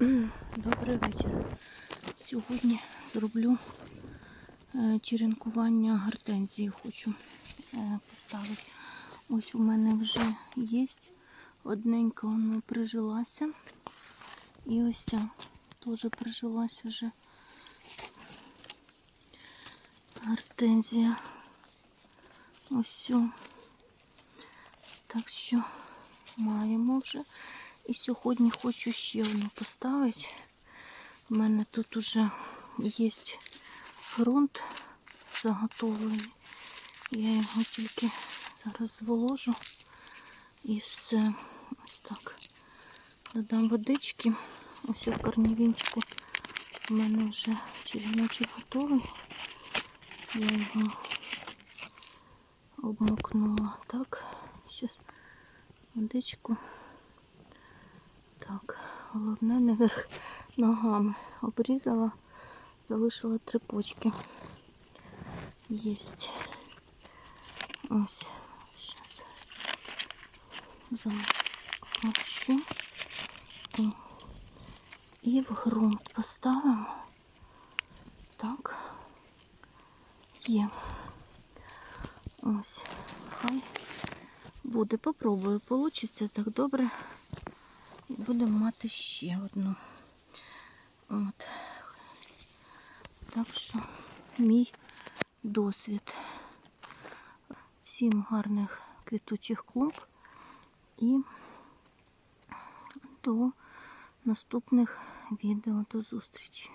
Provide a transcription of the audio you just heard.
Добрий вечір. Сьогодні зроблю е, черенкування гортензії. Хочу е, поставити. Ось у мене вже є одненька, вона прижилася. І ось ця теж прижилася вже гортензія. Ось. Так що маємо вже. І сьогодні хочу ще одну поставити. У мене тут уже є ґрунт заготовлений. Я його тільки зараз зволожу і все. Ось так. Додам водички. Ось у корнівінчику у мене вже череночок готовий. Я його обмокнула. Так, зараз водичку. Так, головне наверх ногами обрізала, залишила три почки. Єсть. Ось. Зараз замочу. І в ґрунт поставимо. Так. Є. Ось. Хай буде. Попробую. Получиться так добре. Будемо мати ще одну. От. Так що мій досвід. Всім гарних квітучих клумб і до наступних відео. До зустрічі.